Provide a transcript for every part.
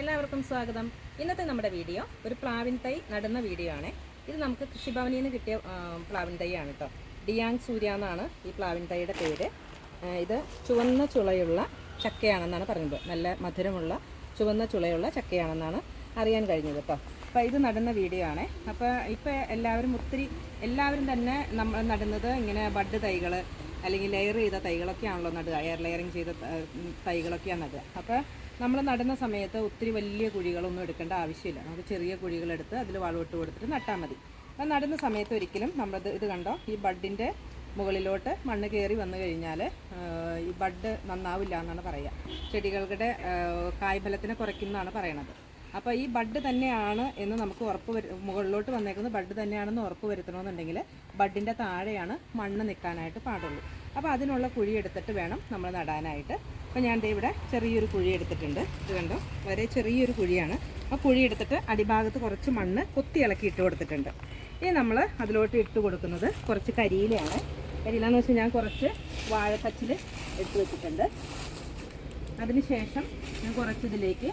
എല്ലാവർക്കും സ്വാഗതം. ഇന്നത്തെ നമ്മുടെ വീഡിയോ ഒരു പ്ലാവിൻ തൈ നടുന്ന വീഡിയോ ആണ്. ഇത് നമുക്ക് കൃഷിഭവനിൽ നിന്ന് കിട്ടിയ പ്ലാവിൻ തൈയാണ് കേട്ടോ ഡിയാങ് സൂര്യ എന്നാണ് ഈ പ്ലാവിൻ തൈയുടെ പേര്. ഇത് ചുവന്ന ചുളയുള്ള ചക്കയാണെന്നാണ് പറയുന്നത് നല്ല മധുരമുള്ള ചുവന്ന ചുളയുള്ള ചക്കയാണെന്നാണ് അറിയാൻ കഴിഞ്ഞത് കേട്ടോ അപ്പോൾ ഇത് നടുന്ന വീഡിയോ ആണ്. അപ്പോൾ ഇപ്പോൾ എല്ലാവരും ഒത്തിരി എല്ലാവരും തന്നെ നമ്മൾ നടുന്നത് ഇങ്ങനെ ബഡ് തൈകൾ അല്ലെങ്കിൽ ലെയർ ചെയ്ത തൈകളൊക്കെയാണല്ലോ നടുക. എയർ ലെയറിങ് ചെയ്ത തൈകളൊക്കെയാണ് നടുക. അപ്പോൾ നമ്മൾ നടുന്ന സമയത്ത് ഒത്തിരി വലിയ കുഴികളൊന്നും എടുക്കേണ്ട ആവശ്യമില്ല. നമുക്ക് ചെറിയ കുഴികളെടുത്ത് അതിൽ വളമിട്ട് കൊടുത്തിട്ട് നട്ടാൽ മതി. അപ്പോൾ നടുന്ന സമയത്ത് ഒരിക്കലും നമ്മളത് ഇത് കണ്ടോ? ഈ ബഡിന്റെ മുകളിലോട്ട് മണ്ണ് കയറി വന്നു കഴിഞ്ഞാൽ ഈ ബഡ് നന്നാവില്ല എന്നാണ് പറയുക ചെടികളുടെ കായ്ഫലത്തിനെ കുറയ്ക്കുന്നതാണ് പറയണത്. അപ്പോൾ ഈ ബഡ് തന്നെയാണ് എന്ന് നമുക്ക് ഉറപ്പ് വരു മുകളിലോട്ട് വന്നേക്കുന്നത് ബഡ് തന്നെയാണെന്ന് ഉറപ്പ് വരുത്തണമെന്നുണ്ടെങ്കിൽ ബഡിന്റെ താഴെയാണ് മണ്ണ് നിൽക്കാനായിട്ട് പാടുള്ളൂ. അപ്പോൾ അതിനുള്ള കുഴി എടുത്തിട്ട് വേണം നമ്മൾ നടാനായിട്ട്. അപ്പോൾ ഞാൻ ഇവിടെ ചെറിയൊരു കുഴി എടുത്തിട്ടുണ്ട്. ഇത് കണ്ടോ? വളരെ ചെറിയൊരു കുഴിയാണ്. ആ കുഴി എടുത്തിട്ട് അടിഭാഗത്ത് കുറച്ച് മണ്ണ് കൊത്തി ഇളക്കി ഇട്ട് കൊടുത്തിട്ടുണ്ട്. ഇനി നമ്മൾ അതിലോട്ട് ഇട്ട് കൊടുക്കുന്നത് കുറച്ച് കരിയിലയാണ്. കരിയിലാന്ന് വെച്ചാൽ ഞാൻ കുറച്ച് വാഴത്തച്ചിൽ എടുത്ത് വെച്ചിട്ടുണ്ട്. അതിനുശേഷം ഞാൻ കുറച്ച് ഇതിലേക്ക്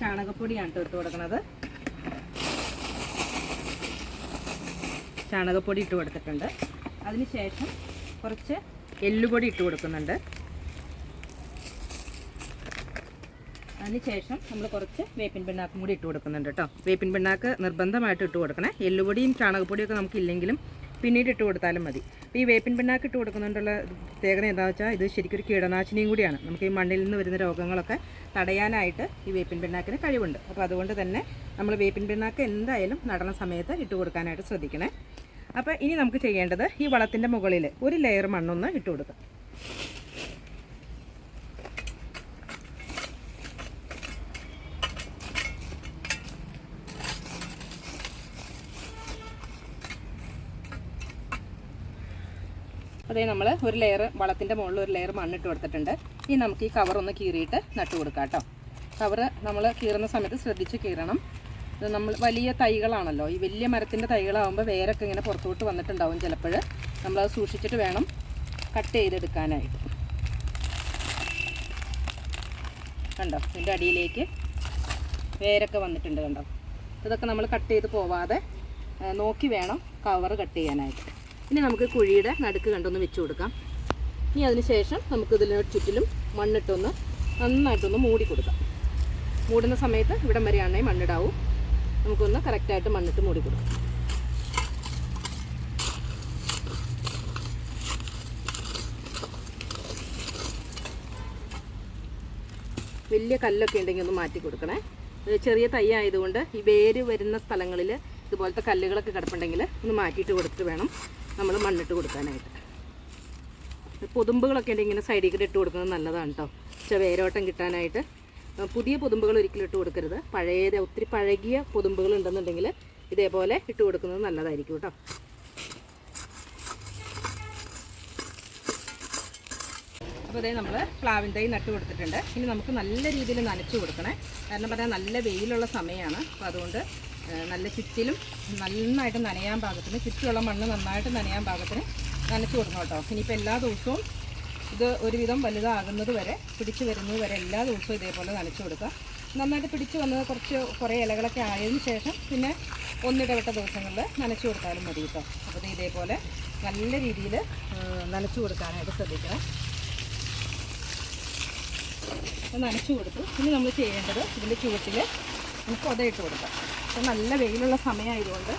ചാണകപ്പൊടിയാണ് ഇട്ട് കൊടുക്കുന്നത് ചാണകപ്പൊടി ഇട്ട് കൊടുത്തിട്ടുണ്ട്. അതിനുശേഷം കുറച്ച് എല്ലുപൊടി ഇട്ട് കൊടുക്കുന്നുണ്ട്. അതിനുശേഷം നമ്മൾ കുറച്ച് വേപ്പിൻ പിണ്ണാക്കും കൂടി ഇട്ട് കൊടുക്കുന്നുണ്ട് കേട്ടോ. വേപ്പിൻ പിണ്ണാക്ക് നിർബന്ധമായിട്ട് ഇട്ട് കൊടുക്കണേ. എല്ലുപൊടിയും ചാണകപ്പൊടിയൊക്കെ നമുക്ക് ഇല്ലെങ്കിലും പിന്നീട് ഇട്ട് കൊടുത്താലും മതി. ഈ വേപ്പിൻ പിണ്ണാക്ക് ഇട്ട് കൊടുക്കുന്നതുകൊണ്ടുള്ള പ്രത്യേകത എന്താണെന്ന് വെച്ചാൽ ഇത് ശരിക്കും ഒരു കീടനാശിനിയും കൂടിയാണ്. നമുക്ക് ഈ മണ്ണിൽ നിന്ന് വരുന്ന രോഗങ്ങളൊക്കെ തടയാനായിട്ട് ഈ വേപ്പിൻ പിണ്ണാക്കിന് കഴിവുണ്ട്. അപ്പോൾ അതുകൊണ്ട് തന്നെ നമ്മൾ വേപ്പിൻ പിണ്ണാക്ക് എന്തായാലും നടണ സമയത്ത് ഇട്ട് കൊടുക്കാനായിട്ട് ശ്രദ്ധിക്കണേ. അപ്പോൾ ഇനി നമുക്ക് ചെയ്യേണ്ടത് ഈ വളത്തിന്റെ മുകളിൽ ഒരു ലെയർ മണ്ണൊന്ന് ഇട്ട് കൊടുക്കാം. അതേ നമ്മൾ ഒരു ലെയർ വളത്തിന്റെ മുകളിൽ ഒരു ലെയർ മണ്ണിട്ട് കൊടുത്തിട്ടുണ്ട്. ഇനി നമുക്ക് ഈ കവർ ഒന്ന് കീറിയിട്ട് നട്ടു കൊടുക്കാം കേട്ടോ. കവറ് നമ്മൾ കീറുന്ന സമയത്ത് ശ്രദ്ധിച്ച് കീറണം. നമ്മൾ വലിയ തൈകളാണല്ലോ. ഈ വലിയ മരത്തിന്റെ തൈകളാകുമ്പോൾ വേരൊക്കെ ഇങ്ങനെ പുറത്തോട്ട് വന്നിട്ടുണ്ടാവും ചിലപ്പോൾ. നമ്മളത് സൂക്ഷിച്ചിട്ട് വേണം കട്ട് ചെയ്തെടുക്കാനായിട്ട്. കണ്ടോ? ഇതിന്റെ അടിയിലേക്ക് വേരൊക്കെ വന്നിട്ടുണ്ട് കണ്ടോ? ഇതൊക്കെ നമ്മൾ കട്ട് ചെയ്ത് പോവാതെ നോക്കി വേണം കവർ കട്ട് ചെയ്യാനായിട്ട്. ഇനി നമുക്ക് കുഴിയുടെ നടുക്ക് കണ്ടൊന്ന് വെച്ച് കൊടുക്കാം. ഇനി അതിന് ശേഷം നമുക്ക് ഇതിന് ചുറ്റിലും മണ്ണിട്ടൊന്ന് നന്നായിട്ടൊന്ന് മൂടി കൊടുക്കാം. മൂടുന്ന സമയത്ത് ഇവിടം വരെയാണെങ്കിൽ മണ്ണിടാവും. നമുക്കൊന്ന് കറക്റ്റായിട്ട് മണ്ണിട്ട് മൂടി കൊടുക്കാം. വലിയ കല്ലൊക്കെ ഉണ്ടെങ്കിൽ ഒന്ന് മാറ്റി കൊടുക്കണേ. ചെറിയ തൈ ആയതുകൊണ്ട് ഈ വേര് വരുന്ന സ്ഥലങ്ങളിൽ ഇതുപോലത്തെ കല്ലുകളൊക്കെ കിടപ്പുണ്ടെങ്കിൽ ഒന്ന് മാറ്റിയിട്ട് കൊടുത്തിട്ട് വേണം നമ്മൾ മണ്ണിട്ട് കൊടുക്കാനായിട്ട്. പൊതുമ്പുകളൊക്കെ ഉണ്ടെങ്കിൽ ഇങ്ങനെ സൈഡിൽ കൂടെ ഇട്ട് കൊടുക്കുന്നത് നല്ലതാണ് കേട്ടോ പക്ഷേ വേരോട്ടം കിട്ടാനായിട്ട് പുതിയ പൊതുമ്പുകൾ ഒരിക്കലും ഇട്ട് കൊടുക്കരുത്. പഴയത് ഒത്തിരി പഴകിയ പൊതുമ്പുകൾ ഉണ്ടെന്നുണ്ടെങ്കിൽ ഇതേപോലെ ഇട്ട് കൊടുക്കുന്നത് നല്ലതായിരിക്കും കേട്ടോ. അപ്പോൾ ഇതേ നമ്മൾ പ്ലാവിൻ തൈ നട്ട് കൊടുത്തിട്ടുണ്ട്. ഇനി നമുക്ക് നല്ല രീതിയിൽ നനച്ചു കൊടുക്കണേ. കാരണം പറഞ്ഞാൽ നല്ല വെയിലുള്ള സമയമാണ്. അപ്പോൾ അതുകൊണ്ട് നല്ല ചുറ്റിലും നന്നായിട്ട് നനയാൻ പാകത്തിന് ചുറ്റുമുള്ള മണ്ണ് നന്നായിട്ട് നനയാൻ പാകത്തിന് നനച്ച് കൊടുക്കണം കേട്ടോ. ഇനിയിപ്പോൾ എല്ലാ ദിവസവും ഇത് ഒരുവിധം വലുതാകുന്നത് വരെ പിടിച്ച് വരുന്നത് വരെ എല്ലാ ദിവസവും ഇതേപോലെ നനച്ചു കൊടുക്കുക. നന്നായിട്ട് പിടിച്ച് വന്നത് കുറച്ച് കുറേ ഇലകളൊക്കെ ആയതിനു ശേഷം പിന്നെ ഒന്നിടവിട്ട ദിവസങ്ങളിൽ നനച്ചു കൊടുത്താലും മതി കേട്ടോ. അപ്പോൾ ഇത് ഇതേപോലെ നല്ല രീതിയിൽ നനച്ചു കൊടുക്കാനായിട്ട് ശ്രദ്ധിക്കണം. അപ്പോൾ നനച്ചു കൊടുത്തു. ഇനി നമ്മൾ ചെയ്യേണ്ടത് ഇതിന്റെ ചുവട്ടിൽ നമുക്ക് ഉതയിട്ട് കൊടുക്കാം. അപ്പോൾ നല്ല വെയിലുള്ള സമയമായതുകൊണ്ട്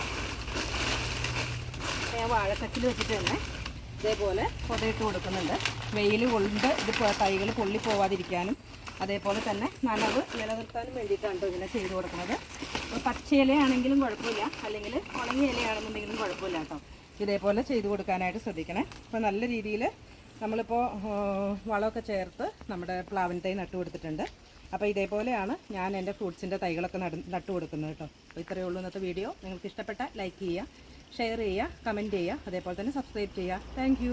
ഞാൻ വാഴത്തക്കിൽ വെച്ചിട്ട് തന്നെ ഇതേപോലെ പുതയിട്ട് കൊടുക്കുന്നുണ്ട്. വെയിൽ കൊണ്ട് ഇത് തൈകൾ പൊള്ളി പോവാതിരിക്കാനും അതേപോലെ തന്നെ നനവ് നിലനിർത്താനും വേണ്ടിയിട്ടാണ് ട്ടോ ഇങ്ങനെ ചെയ്ത് കൊടുക്കുന്നത്. അപ്പോൾ പച്ച ഇലയാണെങ്കിലും കുഴപ്പമില്ല. അല്ലെങ്കിൽ ഉണങ്ങിയ ഇലയാണെന്നുണ്ടെങ്കിലും കുഴപ്പമില്ല കേട്ടോ. ഇതേപോലെ ചെയ്ത് കൊടുക്കാനായിട്ട് ശ്രദ്ധിക്കണേ. അപ്പോൾ നല്ല രീതിയിൽ നമ്മളിപ്പോൾ വളമൊക്കെ ചേർത്ത് നമ്മുടെ പ്ലാവിൻ തൈ നട്ടു കൊടുത്തിട്ടുണ്ട്. അപ്പോൾ ഇതേപോലെയാണ് ഞാൻ എന്റെ ഫ്രൂട്ട്സിന്റെ തൈകളൊക്കെ നട നട്ടു കൊടുക്കുന്നത് കേട്ടോ. അപ്പോൾ ഇത്രയേ ഉള്ളൂ ഇന്നത്തെ വീഡിയോ. നിങ്ങൾക്ക് ഇഷ്ടപ്പെട്ട ലൈക്ക് ചെയ്യുക ഷെയർ ചെയ്യുക കമന്റ് ചെയ്യുക അതേപോലെ തന്നെ സബ്സ്ക്രൈബ് ചെയ്യുക. താങ്ക്